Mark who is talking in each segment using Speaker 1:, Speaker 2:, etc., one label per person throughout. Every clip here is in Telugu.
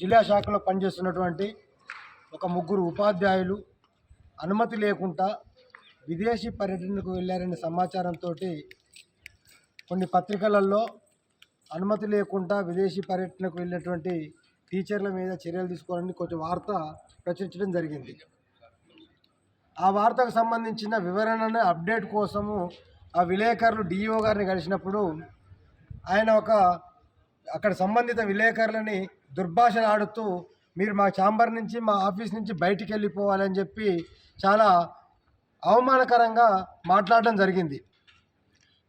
Speaker 1: జిల్లా శాఖలో పనిచేస్తున్నటువంటి ఒక ముగ్గురు ఉపాధ్యాయులు అనుమతి లేకుండా విదేశీ పర్యటనకు వెళ్ళారనే సమాచారంతో కొన్ని పత్రికలలో అనుమతి లేకుండా విదేశీ పర్యటనకు వెళ్ళినటువంటి టీచర్ల మీద చర్యలు తీసుకోవాలని కొంచెం వార్త ప్రచురించడం జరిగింది. ఆ వార్తకు సంబంధించిన వివరణను అప్డేట్ కోసము ఆ విలేకరులు డిఈఓ గారిని కలిసినప్పుడు ఆయన ఒక అక్కడ సంబంధిత విలేకరులని దుర్భాషలు ఆడుతూ మీరు మా ఛాంబర్ నుంచి మా ఆఫీస్ నుంచి బయటికి వెళ్ళిపోవాలని చెప్పి చాలా అవమానకరంగా మాట్లాడడం జరిగింది.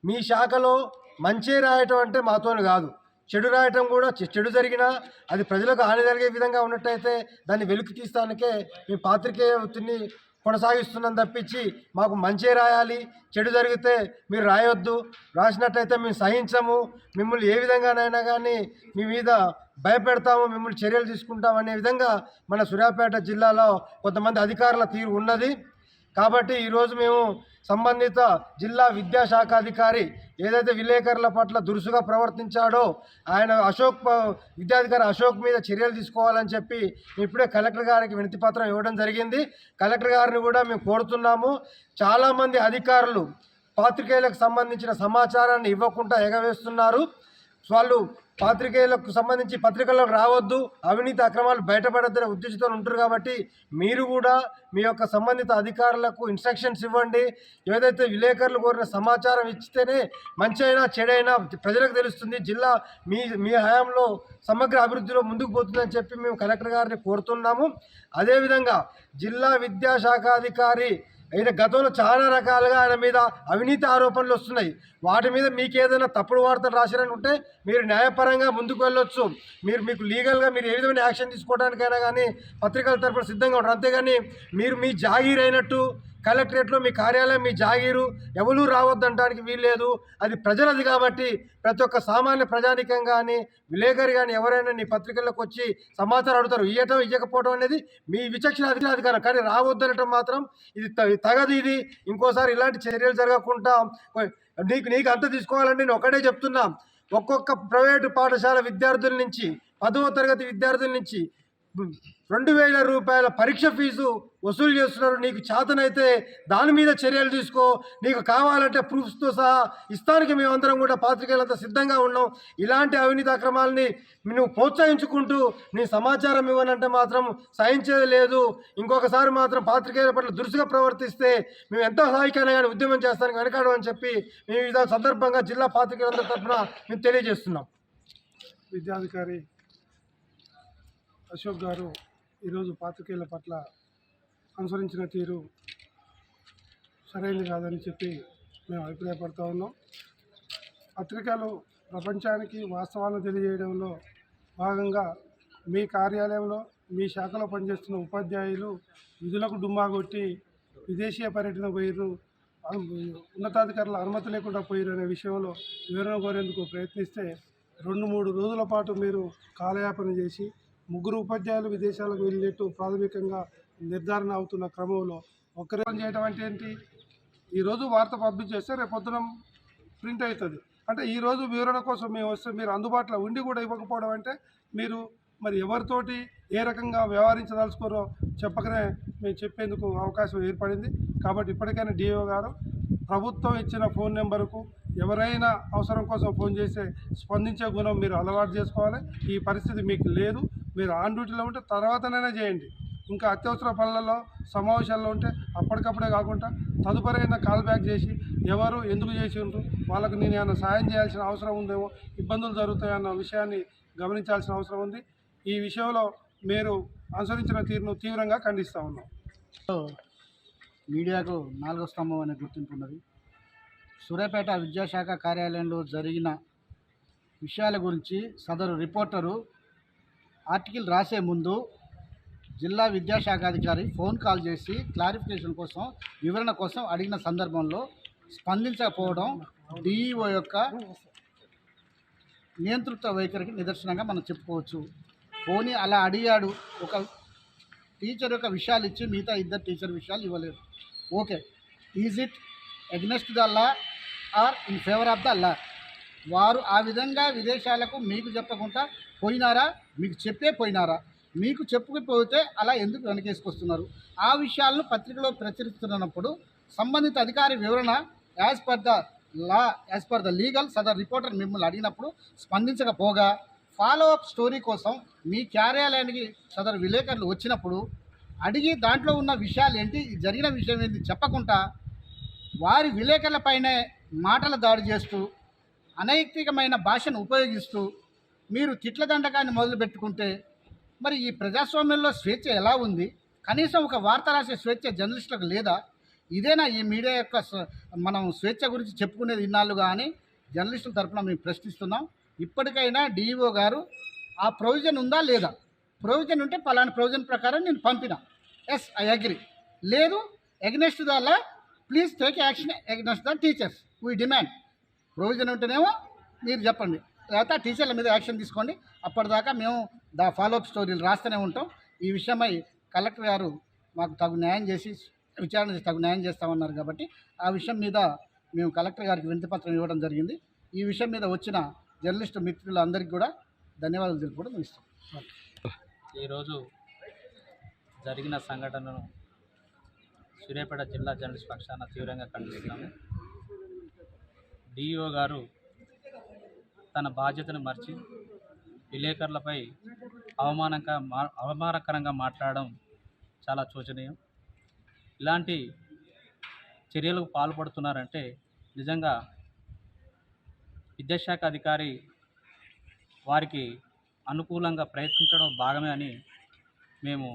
Speaker 1: మీ శాఖలో మంచి రాయటం అంటే మాతోని కాదు. చెడు రాయటం కూడా చెడు జరిగినా అది ప్రజలకు హాని జరిగే విధంగా ఉన్నట్టయితే దాన్ని వెలికి తీస్తానికే మీ పాత్రికేయ వృత్తిని కొనసాగిస్తున్నాం తప్పించి మాకు మంచి రాయాలి. చెడు జరిగితే మీరు రాయొద్దు. రాసినట్టయితే మేము సహించము. మిమ్మల్ని ఏ విధంగానైనా కానీ మీ మీద భయపెడతాము మిమ్మల్ని చర్యలు తీసుకుంటాం అనే విధంగా మన సూర్యాపేట జిల్లాలో కొంతమంది అధికారుల తీరు ఉన్నది. కాబట్టి ఈరోజు మేము సంబంధిత జిల్లా విద్యాశాఖ అధికారి ఏదైతే విలేకరుల పట్ల దురుసుగా ప్రవర్తించాడో ఆయన అశోక్ విద్యాధికారి అశోక్ మీద చర్యలు తీసుకోవాలని చెప్పి ఇప్పుడే కలెక్టర్ గారికి వినతి పత్రం ఇవ్వడం జరిగింది. కలెక్టర్ గారిని కూడా మేము కోరుతున్నాము. చాలామంది అధికారులు పాత్రికేయులకు సంబంధించిన సమాచారాన్ని ఇవ్వకుండా ఎగవేస్తున్నారు. వాళ్ళు పాత్రికేయులకు సంబంధించి పత్రికలకు రావద్దు అవినీతి అక్రమాలు బయటపడద్దనే ఉద్దేశంతో ఉంటారు కాబట్టి మీరు కూడా మీ యొక్క సంబంధిత అధికారులకు ఇన్స్ట్రక్షన్స్ ఇవ్వండి. ఏదైతే విలేకరులు కోరిన సమాచారం ఇచ్చితేనే మంచి అయినా చెడైనా ప్రజలకు తెలుస్తుంది. జిల్లా మీ మీ హయాంలో సమగ్ర అభివృద్ధిలో ముందుకు పోతుందని చెప్పి మేము కలెక్టర్ గారిని కోరుతున్నాము. అదేవిధంగా జిల్లా విద్యాశాఖాధికారి ఆయన గతంలో చాలా రకాలుగా ఆయన మీద అవినీతి ఆరోపణలు వస్తున్నాయి. వాటి మీద మీకు ఏదైనా తప్పుడు వార్తలు రాశారని ఉంటే మీరు న్యాయపరంగా ముందుకు వెళ్ళొచ్చు. మీరు మీకు లీగల్గా మీరు ఏ విధమైన యాక్షన్ తీసుకోవడానికైనా కానీ పత్రికల తరపున సిద్ధంగా ఉంటారు అంతేగాని మీరు మీ జాగీర్ అయినట్టు కలెక్టరేట్లో మీ కార్యాలయం మీ జాగీరు ఎవరు రావద్దంటానికి వీల్లేదు. అది ప్రజలది కాబట్టి ప్రతి ఒక్క సామాన్య ప్రజానికం కానీ విలేకరి కానీ ఎవరైనా నీ పత్రికల్లోకి వచ్చి సమాచారం అడుగుతారు. ఇవ్వటం ఇవ్వకపోవడం అనేది మీ విచక్షణ అధికారి. అధికారం కానీ రావద్దనటం మాత్రం ఇది త- తగదు ఇది. ఇంకోసారి ఇలాంటి చర్యలు జరగకుండా నీకు నీకు అంత తీసుకోవాలని నేను ఒకటే చెప్తున్నా. ఒక్కొక్క ప్రైవేటు పాఠశాల విద్యార్థుల నుంచి పదవ తరగతి విద్యార్థుల నుంచి రెండు వేల రూపాయల పరీక్ష ఫీజు వసూలు చేస్తున్నారు. నీకు చేతనైతే దాని మీద చర్యలు తీసుకో. నీకు కావాలంటే ప్రూఫ్స్తో సహా ఇస్తానికి మేమందరం కూడా పాత్రికేయులంతా సిద్ధంగా ఉన్నాం. ఇలాంటి అవినీతి అక్రమాలని నువ్వు ప్రోత్సహించుకుంటూ నీ సమాచారం ఇవ్వనంటే మాత్రం సహించేది లేదు. ఇంకొకసారి మాత్రం పాత్రికేయుల పట్ల దురుసుగా ప్రవర్తిస్తే మేము ఎంతో సహాయకైనా కానీ ఉద్యమం చేస్తానికి వెనకాడం అని చెప్పి మేము ఈ సందర్భంగా జిల్లా పాత్రికేయులందరి తరఫున మేము తెలియజేస్తున్నాం.
Speaker 2: విద్యాధికారి అశోక్ గారు ఈరోజు పాత్రికేయుల పట్ల అనుసరించిన తీరు సరైనది కాదని చెప్పి మేము అభిప్రాయపడుతూ ఉన్నాం. పత్రికలు ప్రపంచానికి వాస్తవాలను తెలియజేయడంలో భాగంగా మీ కార్యాలయంలో మీ శాఖలో పనిచేస్తున్న ఉపాధ్యాయులు విధులకు డుమ్మా కొట్టి విదేశీయ పర్యటన పోయిరు ఉన్నతాధికారుల అనుమతి లేకుండా పోయిరు అనే విషయంలో వివరణ కోరేందుకు ప్రయత్నిస్తే రెండు మూడు రోజుల పాటు మీరు కాలయాపన చేసి ముగ్గురు ఉపాధ్యాయులు విదేశాలకు వెళ్ళినట్టు ప్రాథమికంగా నిర్ధారణ అవుతున్న క్రమంలో ఒక్కరే చేయడం అంటే ఏంటి? ఈరోజు వార్త పబ్లిష్ చేస్తే రేపు పొద్దున ప్రింట్ అవుతుంది. అంటే ఈరోజు వివరణ కోసం మేము వస్తే మీరు అందుబాటులో ఉండి కూడా ఇవ్వకపోవడం అంటే మీరు మరి ఎవరితోటి ఏ రకంగా వ్యవహరించదలుచుకోరో చెప్పకనే మేము చెప్పేందుకు అవకాశం ఏర్పడింది. కాబట్టి ఇప్పటికైనా డిఓ గారు ప్రభుత్వం ఇచ్చిన ఫోన్ నెంబర్కు ఎవరైనా అవసరం కోసం ఫోన్ చేస్తే స్పందించే గుణం మీరు అలవాటు చేసుకోవాలి. ఈ పరిస్థితి మీకు లేదు. మీరు ఆన్ డ్యూటీలో ఉంటే తర్వాతనైనా చేయండి. ఇంకా అత్యవసర పనులలో సమావేశాల్లో ఉంటే అప్పటికప్పుడే కాకుండా తదుపరి అయినా కాల్ బ్యాక్ చేసి ఎవరు ఎందుకు చేసి ఉంటారు వాళ్ళకు నేను ఏమైనా సాయం చేయాల్సిన అవసరం ఉందేమో ఇబ్బందులు జరుగుతాయన్న విషయాన్ని గమనించాల్సిన అవసరం ఉంది. ఈ విషయంలో మీరు అనుసరించిన తీరును తీవ్రంగా ఖండిస్తూ ఉన్నాం.
Speaker 3: మీడియాకు నాలుగో స్తంభం అనే గుర్తింపు ఉన్నది. సూర్యాపేట విద్యాశాఖ కార్యాలయంలో జరిగిన విషయాల గురించి సదరు రిపోర్టరు ఆర్టికల్ రాసే ముందు జిల్లా విద్యాశాఖ అధికారి ఫోన్ కాల్ చేసి క్లారిఫికేషన్ కోసం వివరణ కోసం అడిగిన సందర్భంలో స్పందించకపోవడం డిఈఓ యొక్క నియంతృత్వ వైఖరికి నిదర్శనంగా మనం చెప్పుకోవచ్చు. పోనీ అలా అడిగాడు ఒక టీచర్ యొక్క విషయాలు ఇచ్చి మిగతా ఇద్దరు టీచర్ విషయాలు ఇవ్వలేదు. Okay is it against the law or in favour of the law? వారు ఆ విధంగా విదేశాలకు మీకు చెప్పకుండా పోయినారా? మీకు చెప్పే పోయినారా? మీకు చెప్పుకుపోతే అలా ఎందుకు వెనకేసుకొస్తున్నారు? ఆ విషయాలను పత్రికలో ప్రచురిస్తున్నప్పుడు సంబంధిత అధికారి వివరణ as per the law as per the legal Sadar reporter మిమ్మల్ని అడిగినప్పుడు స్పందించకపోగా ఫాలో అప్ స్టోరీ కోసం మీ కార్యాలయానికి సదరు విలేకరులు వచ్చినప్పుడు అడిగి దాంట్లో ఉన్న విషయాలు ఏంటి? జరిగిన విషయం ఏంటి? చెప్పకుండా వారి విలేకరులపైనే మాటల దాడి చేస్తూ అనైతికమైన భాషను ఉపయోగిస్తూ మీరు తిట్ల దండకాన్ని మొదలుపెట్టుకుంటే మరి ఈ ప్రజాస్వామ్యంలో స్వేచ్ఛ ఎలా ఉంది? కనీసం ఒక వార్త రాసే స్వేచ్ఛ జర్నలిస్టులకు లేదా? ఇదేనా ఈ మీడియా యొక్క మనం స్వేచ్ఛ గురించి చెప్పుకునేది ఇన్నాళ్ళుగా కానీ జర్నలిస్టుల తరఫున మేము ప్రశ్నిస్తున్నాం. ఇప్పటికైనా డిఈఓ గారు ఆ ప్రొవిజన్ ఉందా లేదా? ప్రొవిజన్ ఉంటే పలానా ప్రొవిజన్ ప్రకారం నేను పంపిన. Yes I agree. లేదు against the law please take action against the teachers. We demand. Provision ఉంటేనేమో మీరు చెప్పండి. లేకపోతే టీచర్ల మీద యాక్షన్ తీసుకోండి. అప్పటిదాకా మేము దా ఫాలోఅప్ స్టోరీలు రాస్తూనే ఉంటాం. ఈ విషయమై కలెక్టర్ గారు మాకు తగు న్యాయం చేసి విచారణ చేసి తగు న్యాయం చేస్తామన్నారు కాబట్టి ఆ విషయం మీద మేము కలెక్టర్ గారికి వినతిపత్రం ఇవ్వడం జరిగింది. ఈ విషయం మీద వచ్చిన జర్నలిస్ట్ మిత్రులందరికీ కూడా ధన్యవాదాలు తెలుపుకోవడం ఇస్తాం
Speaker 4: ఈరోజు జరిగిన సంఘటనను సూర్యాపేట జిల్లా జర్నలిస్ట్ పక్షాన తీవ్రంగా ఖండిస్తున్నాము. డిఈఓ గారు తన బాధ్యతను మర్చి విలేకరులపై అవమానంగా మా అవమానకరంగా మాట్లాడడం చాలా శోచనీయం ఇలాంటి చర్యలకు పాల్పడుతున్నారంటే నిజంగా విద్యాశాఖ అధికారి వారికి అనుకూలంగా ప్రయత్నించడం భాగమే అని మేము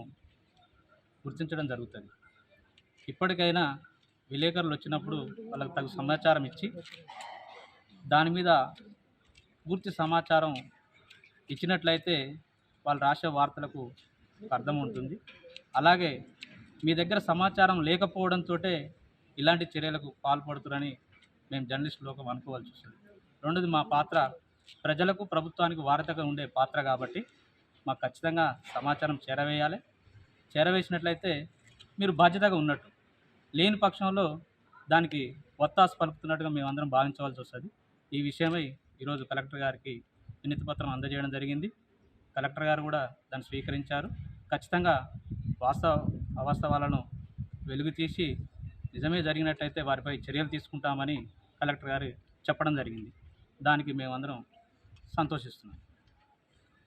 Speaker 4: గుర్తించడం జరుగుతుంది. ఇప్పటికైనా విలేకరులు వచ్చినప్పుడు వాళ్ళకి తగు సమాచారం ఇచ్చి దాని మీద పూర్తి సమాచారం ఇచ్చినట్లయితే వాళ్ళు రాసే వార్తలకు అర్థం ఉంటుంది. అలాగే మీ దగ్గర సమాచారం లేకపోవడంతో ఇలాంటి చర్యలకు పాల్పడుతున్నారని మేము జర్నలిస్ట్ లోకం అనుకోవాల్సి వస్తుంది. రెండోది మా పాత్ర ప్రజలకు ప్రభుత్వానికి వార్తగా ఉండే పాత్ర కాబట్టి మాకు ఖచ్చితంగా సమాచారం చేరవేయాలి. చేరవేసినట్లయితే మీరు బాధ్యతగా ఉన్నట్టు లేని పక్షంలో దానికి ఒత్తాసు పలుకుతున్నట్టుగా మేమందరం భావించవలసి వస్తుంది. ఈ విషయమై ఈరోజు కలెక్టర్ గారికి వినతి పత్రం అందజేయడం జరిగింది. కలెక్టర్ గారు కూడా దాన్ని స్వీకరించారు. ఖచ్చితంగా వాస్తవ అవాస్తవాలను వెలుగు తీసి నిజమే జరిగినట్లయితే వారిపై చర్యలు తీసుకుంటామని కలెక్టర్ గారు చెప్పడం జరిగింది. దానికి మేమందరం సంతోషిస్తున్నాం.